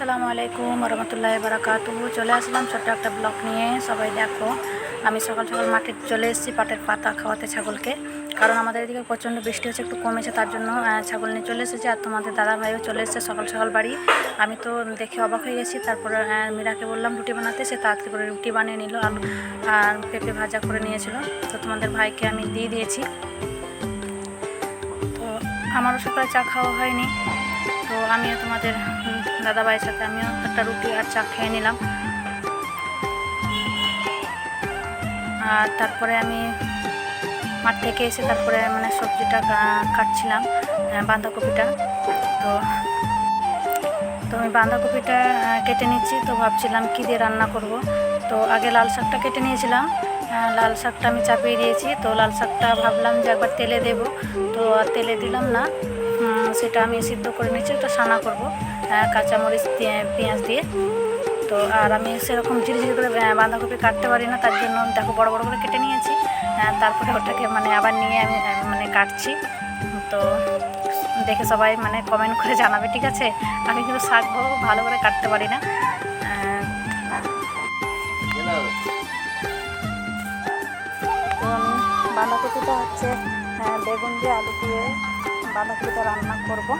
আসসালামু আলাইকুম রহমতুল্লাহ বারাকাতু চলে আসলাম ছোট্ট একটা ব্লগ নিয়ে। সবাই দেখো, আমি সকাল সকাল মাঠে চলে এসেছি পাটের পাতা খাওয়াতে ছাগলকে। কারণ আমাদের এদিকে প্রচণ্ড বৃষ্টি হচ্ছে, একটু কমেছে তার জন্য ছাগল নিয়ে চলে এসেছে আর তোমাদের দাদা ভাইও চলে এসেছে সকাল সকাল বাড়ি। আমি তো দেখে অবাক হয়ে গেছি, তারপরে মীরাকে বললাম রুটি বানাতে, সে তাড়াতাড়ি করে রুটি বানিয়ে নিল আর পেঁপে ভাজা করে নিয়েছিল। তো তোমাদের ভাইকে আমি দিয়ে দিয়েছি। তো আমারও সকালে চা খাওয়া হয়নি। তো আমিও তোমাদের দাদাভাইয়ের সাথে আমিও একটা রুটি আর চা খেয়ে নিলাম। আর তারপরে আমি মাঠ থেকে এসে তারপরে মানে সবজিটা কাটছিলাম বাঁধাকপিটা। তো তো আমি বাঁধাকপিটা কেটে নিচ্ছি। তো ভাবছিলাম কী দিয়ে রান্না করব। তো আগে লাল শাকটা কেটে নিয়েছিলাম। লাল শাকটা আমি চাপিয়ে দিয়েছি। তো লাল শাকটা ভাবলাম যে একবার তেলে দেব। তো আর তেলে দিলাম না। সেটা আমি সিদ্ধ করে নিচ্ছি ওটা সানা করব কাঁচামরিচ পেঁয়াজ দিয়ে। তো আর আমি সেরকম ঝিরিঝিরি করে বাঁধাকপি কাটতে পারি না, তার জন্য দেখো বড় বড় করে কেটে নিয়েছি তারপরে ওটাকে মানে আবার নিয়ে আমি মানে কাটছি। তো দেখে সবাই মানে কমেন্ট করে জানাবে, ঠিক আছে? আমি কিন্তু শাক ভালো করে কাটতে পারি না। বাঁধাকপিটা হচ্ছে বেগুন দিয়ে আলু দিয়ে বাঁধাকপিটা রান্না করব।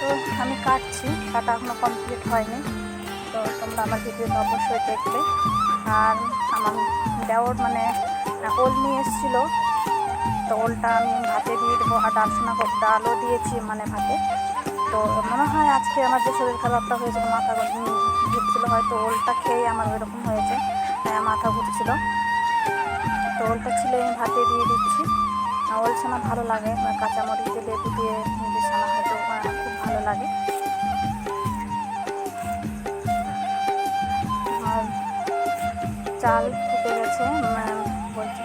তো আমি কাটছি কাটা এখনও কমপ্লিট হয়নি। তো তোমরা আমার ভিডিওটা অবশ্যই দেখবে। আর আমার দেওয়ার মানে ওল নিয়ে এসেছিল। তো ওলটা আমি ভাতে দিয়ে দেবো। আর ডাল সোনা ডালও দিয়েছি মানে ভাতে। তো মনে হয় আজকে আমার যে শরীর খারাপটা হয়েছিল মাথা ঘুর- ঘুরছিল হয়তো ওলটা খেয়ে আমার ওইরকম হয়েছে। আহ, মাথা ঘুরছিল। তো ওলটা ছিল আমি ভাতে দিয়ে দিচ্ছি। ওল ছানা ভালো লাগে কাঁচামরিচ দিয়ে লেবু দিয়ে মুরগি ছানা হয়তো খুব ভালো লাগে। আর চাল ফুটে গেছে বলছি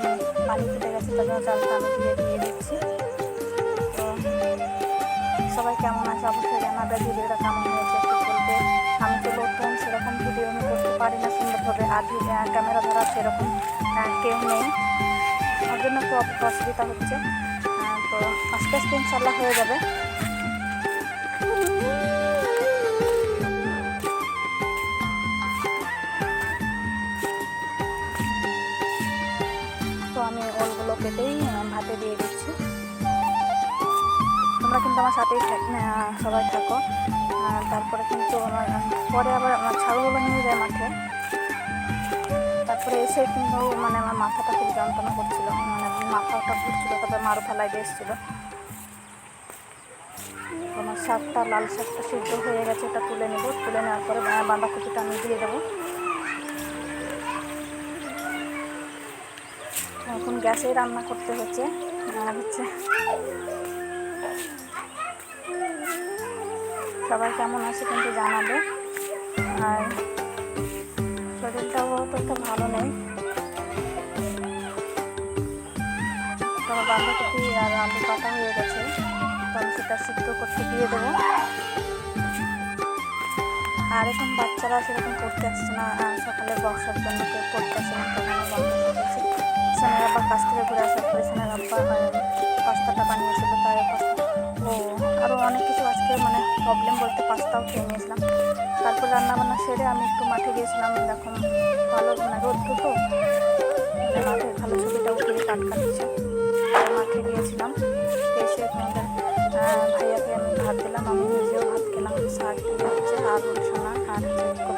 পানি ফুটে গেছে, তার চালটা আমি দিয়ে দিয়ে দিচ্ছি। তো সবাই কেমন আছে? অবশ্যই জানাবে, ভিডিওটা কেমন হয়েছে বলবে। আমি তো নতুন, সেরকম ভিডিও আমি করতে পারি না সুন্দরভাবে আদি ক্যামেরা ধরা সেরকম কেউ নেই। তার জন্য একটু অসুবিধা হচ্ছে। তো আস্তে আস্তে ইনশাল্লাহ হয়ে যাবে। তো আমি ওলগুলো কেটেই ভাতে দিয়ে দিচ্ছি। তোমরা কিন্তু আমার সাথেই সবাই থাকো। তারপরে কিন্তু আমার, পরে আবার আমার ছাগলগুলো নিয়ে যায় মাঠে। তারপরে এসে কিন্তু মানে আমার মাথাটা খুব যন্ত্রণা করছিল মানে মাথাটা ঘুরছিল, তারপরে মারু ফেলাই দিয়ে এসেছিল। আমার শাকটা, লাল শাকটা সিদ্ধ হয়ে গেছে, এটা তুলে নেব। তুলে নেওয়ার পরে বাঁধাকপিটা আমি দিয়ে দেবো। এখন গ্যাসেই রান্না করতে হচ্ছে আর হচ্ছে সবাই কেমন আছে কিন্তু জানাবে। আর একটা ভালো নেই। তো বাঁধাকপি আর আলু কাটা হয়ে গেছে। তো আমি সেটা সিদ্ধ করতে দিয়ে দেবো। আর এখন বাচ্চারা সেরকম পড়তে আসছে না। সকালে বর্ষার জন্য কেউ পড়তে আসে না। তো ওখানে বন্ধ করে দিয়েছে সোনার আব্বা কাছ থেকে ঘুরে আসার পরে সোনার আব্বা পাস্তাটা বানিয়েছিল, তাই পাস্তা ও আরও অনেক কিছু আজকে মানে প্রবলেম বলতে পাস্তাও খেয়ে নিয়েছিলাম। তারপর রান্নাবান্না সেরে আমি একটু মাঠে গিয়েছিলাম। দেখুন টাটকা দিচ্ছে তো মাঠে গিয়েছিলাম এসে তোমাদের ভাইয়াকে আমি ভাত দিলাম, আমি নিজেও ভাত খেলাম। শাক দিয়ে হচ্ছে আর সোনা, আর হচ্ছে